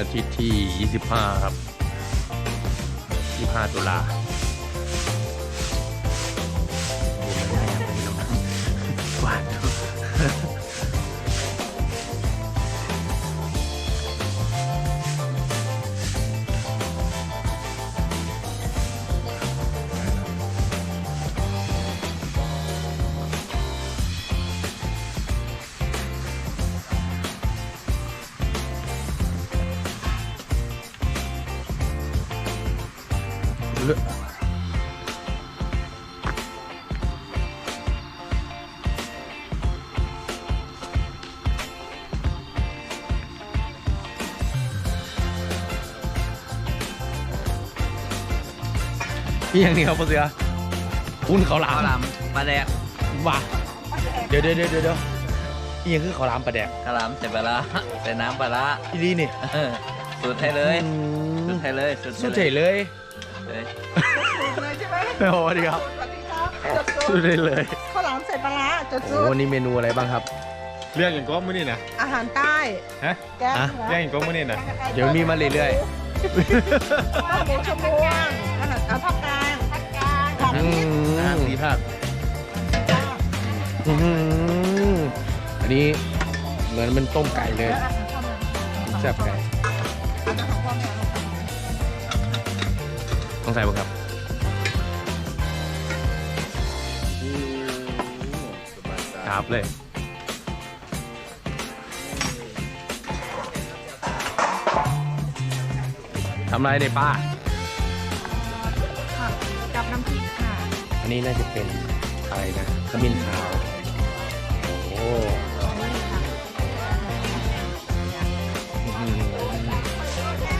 อาทิตย์ที่ 25 ครับ 25 ตุลา นี่อย่างนี้ครับพ่อเสือคุณเขาวหลาข้าวหลามมปลาแดกว่าเดี๋ยวเดี๋ยวเดี๋ยวเดี๋ยวนี่ยังคือเขาวหลามปลาแดกข้าวหลามใส่ปลาร้าใส่น้ำปลาร้าอีดีนี่เออสูตรไทยเลยอืสูมตรไทยเลยสูตรสุดไทเจ๋ยเลยเลยเลยเลยใช่ไหมโอ้สวัสดีครับสวัสดีครับจดสุดเลยเลยข้าวหลามใส่ปลาร้าจดโอ้สูโหตรนี่เมนูอะไรบ้างครับ เรื่องอย่างก็มื้อนี่นะ อาหารใต้ฮะ แกงอะเหนือเรื่องอย่างก็มื้อนี่นะ เดี๋ยวมีมาเรื่อยข้าวหมูชมวงอาหารเอาภาคกลา อือ่ามสีภาคอื้อหืออันนี้เหมือนเป็นต้มไก่เลยแซ่บไก่ต้องใส่ป่ะครับครับเลย ทำไรในยป้า กับน้ำพริกค่ะ อันนี้น่าจะเป็นอะไรนะขมิ้นขาวโอ้อื้อหือ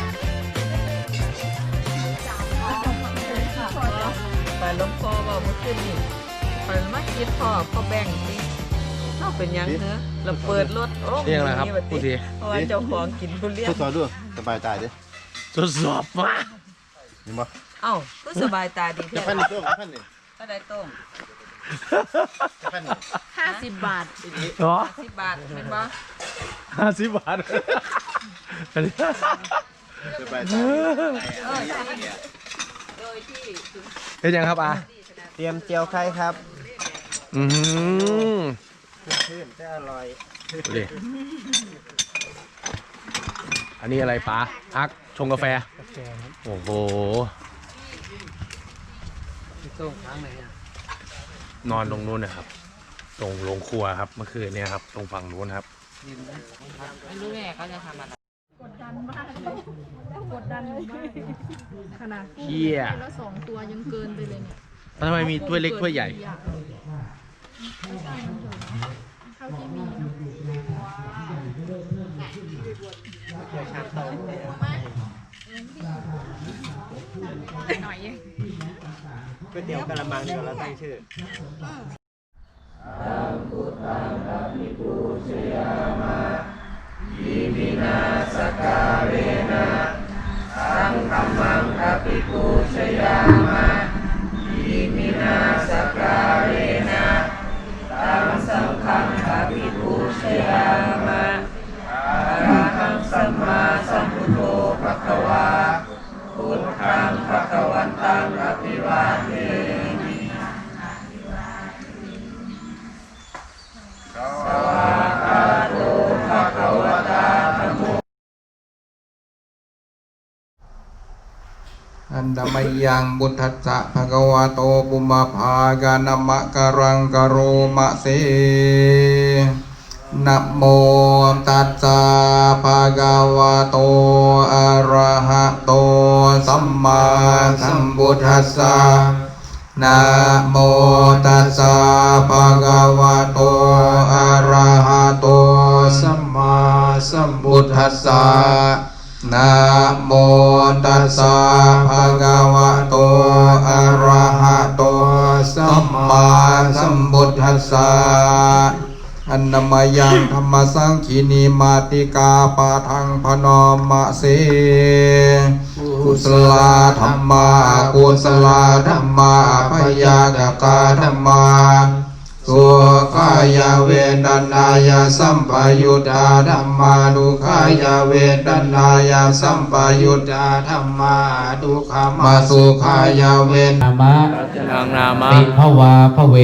ไปหลวงพ่อบอกเมื่อคืนนี่ไปมาคิดพ่อพ่อแบ่งสิเอาเป็นหยังเนื้อะเราเปิดรถโอ้เรียกอะไรครับมีบัดพูดนี้ที เพราะว่าเจ้าของกินทุเรียนทดสอบดูสบายใจดิทดสอบมาเห็นบ่เอ้าก็สบายตาดีจะแท้พันนี่ต้มพันนี่ ก็ได้ต้มจะพันนี่ห้าสิบบาทเหรอสิบบาทเป็นบ่ห้าสิบบาทอันนี้สบายใจเออโดยที่เห็นยังครับอาเตรียมเจียวไข่ครับอืมขึ้นจะอร่อยดูดิอันนี้อะไรป้าอักชงกาแฟ โอ้โห ต้มค้างไหนอะนอนตรงนู้นนะครับ ตรงโรงครัวครับเมื่อคืนเนี่ยครับ ตรงฝั่งนู้นครับไม่รู้แม่เขาจะทำอะไรกดดันมากขนาดกุ้งเหี้ยแล้วสองตัวยังเกินไปเลยเนี่ยแล้วทำไมมีถ้วยเล็กถ้วยใหญ่เท่าที่มี ก๋วยเตี๋ยวกะละมังเดี๋ยวเราตั้งชื่ออันดมยั ธมยังบุตทัสสะภะคะวะโตปุมาภากานมะกรังกโรมะเสนะโมตัสสะภะคะวะโตอะระหะโตสัมมาสัมพุทธัสสะนะโมตัสสะภะคะวะโตอะระหะโตสัมมาสัมพุทธัสสะ นะโมตัสสะภะคะวะโต อะระหะโต สัมมาสัมพุทธัสสะอันนมยังธรรมสังคีนิมาติกาปาทังพนอมะเสกุศลธรรมากุศลธรรมาพยากตาธรรมาายาเวทนายาสัมปยุตตาธรรมาดุขายาเวทนายาสัมปยุตตาธรรมาดุขามาสุขายาเวทนามะนางนามะติภวาภเว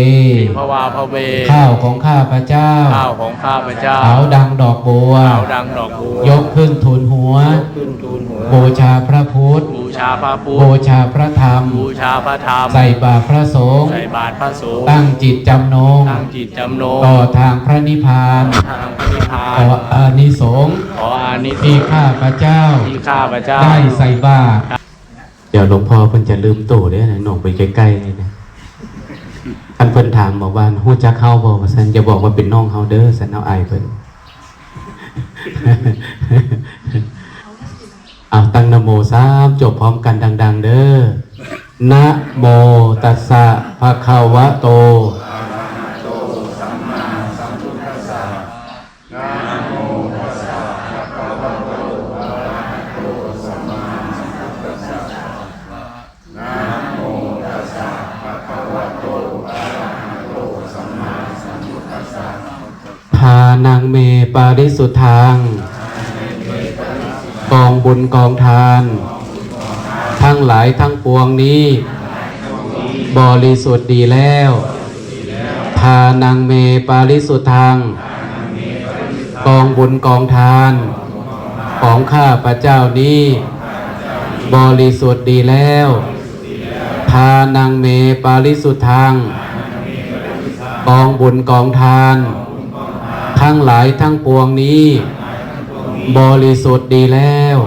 พระวาพระเว ข้าวของข้าพระเจ้า ข้าวของข้าพเจ้าเขาดังดอกบัวขาวดังดอกบัว ยกขึ้นทูลหัวขึ้นทูลหัว บูชาพระพุทธ บูชาพระพุทบูธชาพระธรรม บูชาพระธรรม ใส่บาตรพระสงฆ์ ใส่บาตรพระสงฆ์ ตั้งจิตจำนง ตั้งจิตจำนง ต่อทางพระนิพพาน ทางพระนิพพาขอนอานิสงส์ ขออานิสที่งส์ข้าพระเจ้า ที่ข้าพเจ้า ได้ใส่บาตร เดี๋ยวหลวงพ่อเพิ่นจะลืมตู่ด้วยนะหนองไปใกล้ๆเลยนะอันเพิ่นถามบอกว่าฮู้จักเฮาบ่ว่าซั่นอย่าบอกว่าเป็นน้องเฮาเด้อซั่นเอาอายเพิ่นเอาตั้งนโมสามจบพร้อมกันดัง ๆ เด้อนะโมตัสสะภะคะวะโตทานังเมปาริสุทธัง กองบุญกองทาน ทั้งหลายทั้งปวงนี้ บริสุทธิ์ดีแล้ว ทานังเมปาริสุทธัง กองบุญกองทาน ของข้าพระเจ้านี้ บริสุทธิ์ดีแล้ว ทานังเมปาริสุทธัง กองบุญกองทาน ทั้งหลายทั้งปวงนี้ บริสุทธิ์ดีแล้ว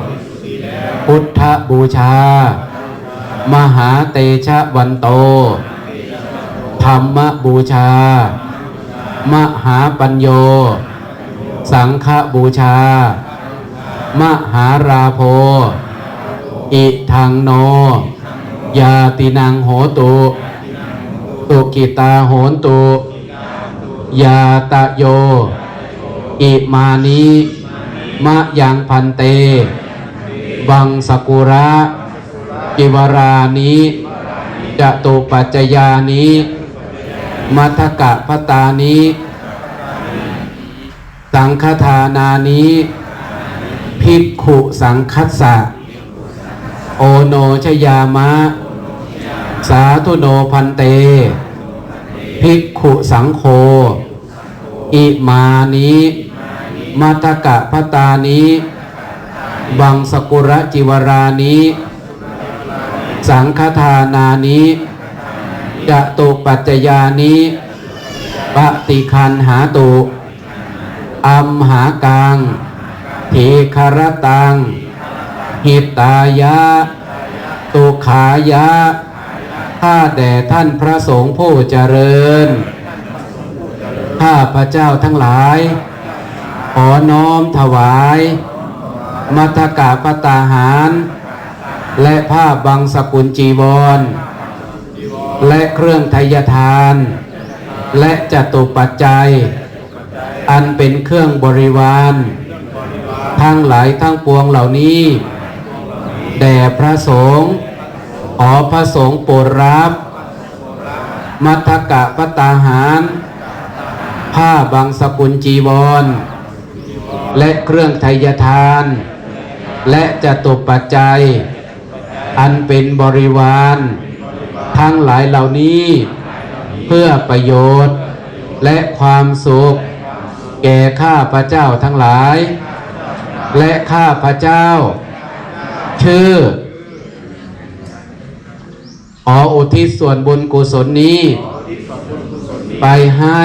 พุทธบูชา มหาเตชะวันโต ธรรมบูชา มหาปัญโย สังฆบูชา มหาราโพ อิทังโน ยาตินังโหตุตุกิตาโหนตุ ยาตะโย อิมานิ มะยังพันเต บังสกุระกิวรานิจตุปัจจยานิมัทกะพตานิสังฆทานานิภิกขุสังคัสสะ โอโนชยามะ สาธุโนพันเต ภิกขุสังโฆอิมานิ มัทกะพตานิบังสกุระจิวรานิสังฆทานานิจตุปัจจยานิปฏิคันหาตุอัมหากังทีคารตัง หิตายะตุขายะข้าแด่ท่านพระสงฆ์ผู้เจริญ ข้าพระเจ้าทั้งหลาย อน้อมถวาย มัทกาปตาหาร และผ้าบังสกุลจีวร และเครื่องไทยทาน และจตุปัจจัย อันเป็นเครื่องบริวาร ทั้งหลายทั้งปวงเหล่านี้ แด่พระสงฆ์ขอพระสงฆ์โปรดรับ มัทกะปตาหาร ผ้าบางสกุลจีวร และเครื่องไทยทาน และจะตุปัจจัย อันเป็นบริวาร ทั้งหลายเหล่านี้ เพื่อประโยชน์ และความสุข แก่ข้าพระเจ้าทั้งหลาย และข้าพระเจ้า ชื่อขออุทิศส่วนบุญกุศลนี้ ไปให้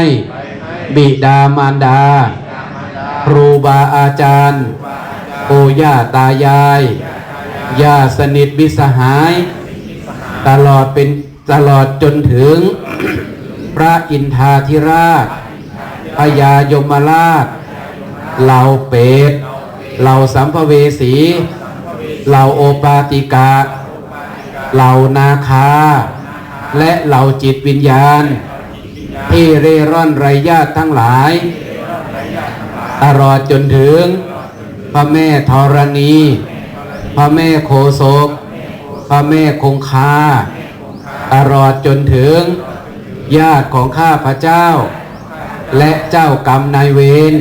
บิดามารดา ครูบาอาจารย์ปู่ย่าตายายญาสนิทมิสหาย ตลอดเป็นตลอดจนถึง พระอินทาธิราชพญายมราชเหล่าเปตเหล่าสัมภเวสีเหล่าโอปาติกาเหล่านาคา และเหล่าจิตวิญญาณ ที่เร่ร่อนไรญาติทั้งหลาย ตลอดจนถึง พระแม่ธรณี พระแม่โคศก พระแม่คงคา ตลอดจนถึง ญาติของข้าพระเจ้า และเจ้ากรรมนายเวร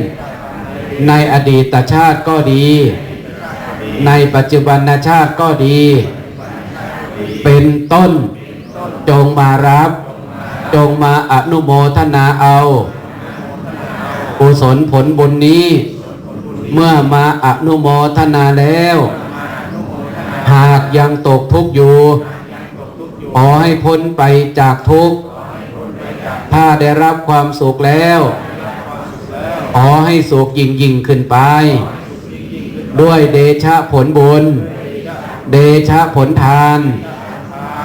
ในอดีตชาติก็ดี ในปัจจุบันชาติก็ดี เป็นต้นจงมารับ จงมาอนุโมทนาเอา กุศลผลบุญนี้ เมื่อมาอนุโมทนาแล้ว หากยังตกทุกข์อยู่ขอให้พ้นไปจากทุกข์ถ้าได้รับความสุขแล้วขอให้สุขยิ่งยิ่งขึ้นไป ด้วยเดชะผลบุญ เดชะผลทาน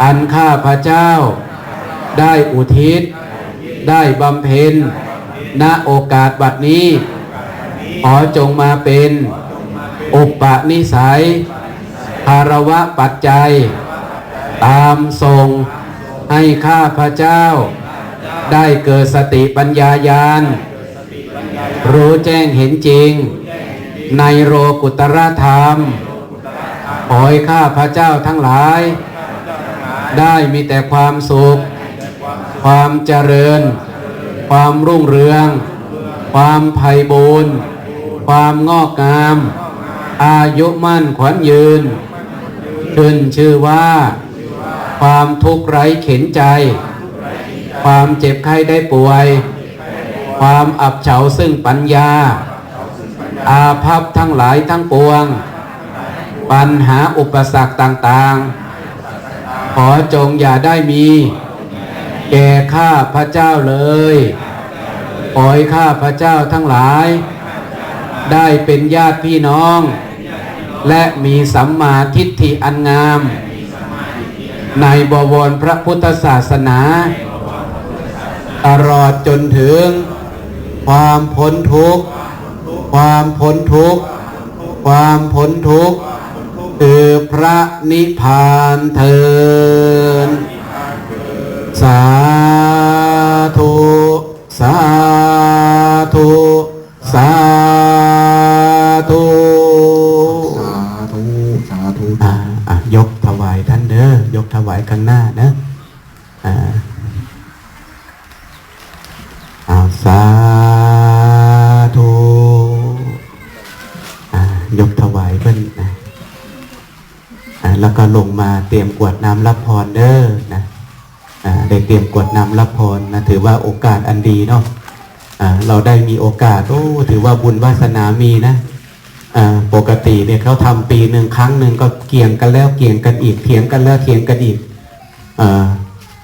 อันข้าพระเจ้า ได้อุทิศ ได้บำเพ็ญ ณโอกาสบัดนี้ ขอจงมาเป็น อุปนิสัยภารวะปัจจัย ตามส่งให้ข้าพระเจ้า ได้เกิดสติปัญญาญาณ รู้แจ้งเห็นจริง ในโรกุตรธรรม ขอให้ข้าพระเจ้าทั้งหลาย ได้มีแต่ความสุข ความเจริญ ความรุ่งเรือง ความไพ่บูรณ์ความงอกงาม อายุมั่นขวัญยืน ขึ้นชื่อว่า ความทุกข์ไร้เข็นใจ ความเจ็บไข้ได้ป่วย ความอับเฉาซึ่งปัญญา อาภัพทั้งหลายทั้งปวง ปัญหาอุปสรรคต่างๆ ขอจงอย่าได้มี แก่ข้าพระเจ้าเลยขอให้ข้าพระเจ้าทั้งหลาย ได้เป็นญาติพี่น้อง และมีสัมมาทิฏฐิอันงาม ในบวรพระพุทธศาสนาตลอดจนถึง ความพ้นทุกข์ ความพ้นทุกข์ ความพ้นทุกข์คือพระนิพพานเทิน สาธุสาธุสาธุสาธุสาธุอ่าอะยกถวายท่านเด้อยกถวายข้างหน้านะอ่าอ่าสาธุอ่ายกถวายเพิ่นนะอ่าแล้วก็ลงมาเตรียมกรวดน้ำรับพรเด้อนะอ่า ได้เตรียมกรวดน้ำรับพรนะถือว่าโอกาสอันดีเนาะอ่าเราได้มีโอกาสโอ้ถือว่าบุญวาสนามีนะอ่าปกติเนี่ยเขาทำปีหนึ่งครั้งหนึ่งก็เกี่ยงกันแล้วเกี่ยงกันอีกเถียงกันแล้วเถียงกันอีกอา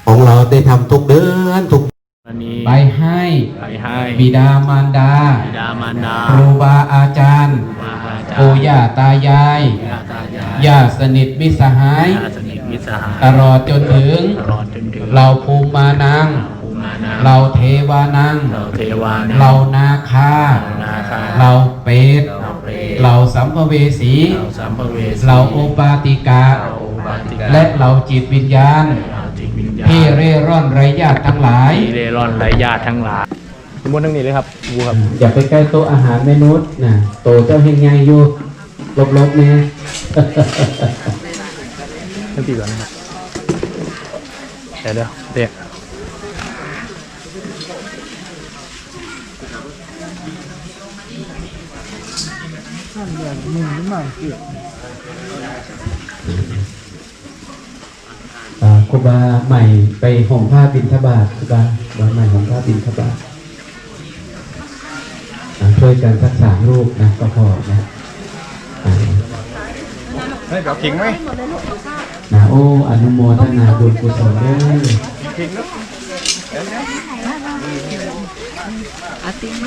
ของเราได้ทำทุกเดือนทุกวันนี้ไปให้ไปให้บิดามารดาบิดามารดาครูบาอาจารย์มาอาจารปู่ย์ย่าตายายญาติตายายญาติสนิทมิตรสหายญาติ สนิทมิตรสหายตลอดจนถึงตลอดจนถึงเราภูมิมานัง ภูมานาเราเทวานัง เราเทวานังเรานาคา นาคาเราเปรตเราเปรตเราสัมภเวสี เราสัมภเวสีเราโอปาติกา เราอุปาติกาและเราจิตวิญญาณเราจิตวิญญาณที่เร่ร่อนไร้ญาติทั้งหลาย ที่เร่ร่อนไร้ญาติทั้งหลายสมมติทั้งนี้เลยครับกูครับ อย่าไปใกล้โต๊ะอาหารแม่นุษย์นะโตเจ้าเฮงไงอยู่ลบๆเนี่ย ทั้งปีก่อนนะครับเดี๋ยวเดี๋ยวเดี๋ยวอ่าครูบาใหม่ไปห่มผ้าบินทบาทครูบาบาใหม่ห่มผ้าบินทบาทช่วยกันสักสามรูปนะก็พอนะอ่าเฮ้ยแบบขิงไหม นะโอ้อนุโมทนาบุญกุศลเด้ออาติไหม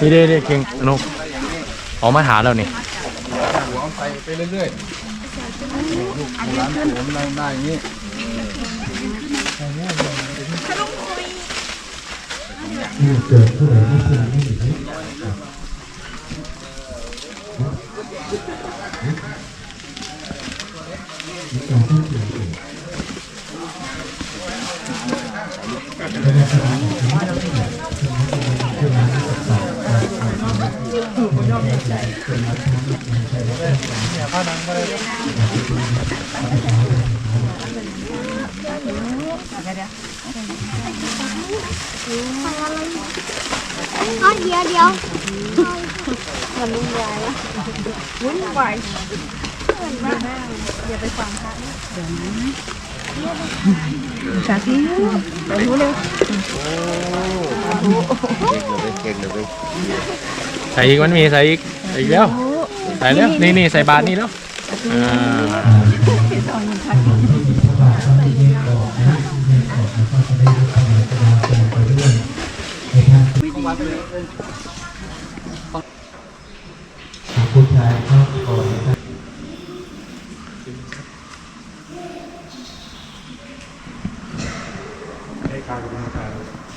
นี่เด้เด้เก่งอนุออกมาหาแล้วนี่หัวใส่ไปเรื่อยๆลูกร้านผมได้ได้อย่างนี้เกิดผู้ใดไม่เชื่อไม่ เดี๋ยวเดี๋ยวมันลุ่นวาะวุ่นวาย อย่าไปฟังพระเดี๋ยวนะสาธุไปรู้เร็วเก่งเลยเว้ใส่อีกมันมีใส่อีกใส่อีกแล้วใส่แล้วนี่นี่ใส่บาทนี่แล้วอ่าวัดเลยขอบคุณชายครับ cargo monetário.